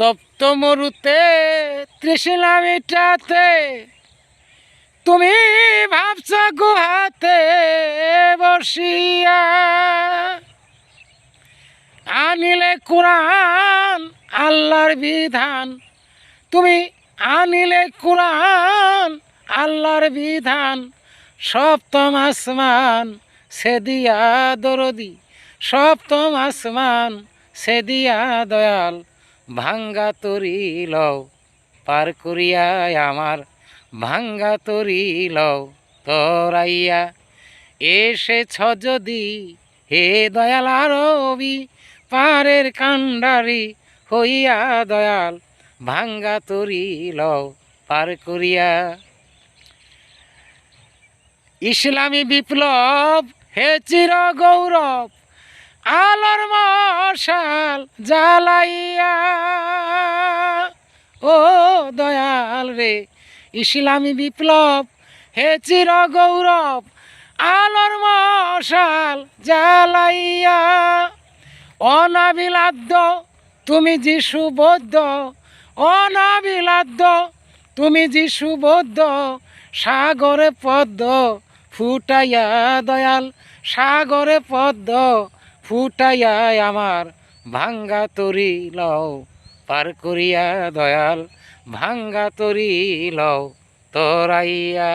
তপ্ত মরুতে তৃষ্ণা মিটাতে। তুমি ভাবছ গুহাতে বসিয়া। আনিলে কোরআন, আল্লাহর বিধান। তুমি আনিলে কোরআন, আল্লাহর বিধান। সপ্তম আসমান, সে দিয়া দরদি। সপ্তম আসমান, সে দিয়া দয়াল। ভাঙ্গা তরি লও, পার করিয়ায় আমার। ভাঙ্গা তরি লও তরাইয়া এসেছ যদি হে দয়াল আরবি, পারের কাণ্ডারি হইয়া দয়াল। ভাঙ্গা তরি লও, পার করিয়া। ইসলামী বিপ্লব হে চির গৌরব আলোর মশাল জ্বালাইয়া দয়াল রে। ইসলামী বিপ্লব, হে চির গৌরব আলোর মশাল জ্বালাইয়া। অনাবিলাদ্য তুমি যিশু বৌদ্ধ অনাবিলাদ্য তুমি যিশু বৌদ্ধ, সাগরে পদ্ম ফুটাইয়া দয়াল, সাগরে পদ্ম ফুটাইয়া আমার ভাঙ্গা তরি লও। পার করিয়া দয়াল ভাঙ্গা তরি লও তরাইয়া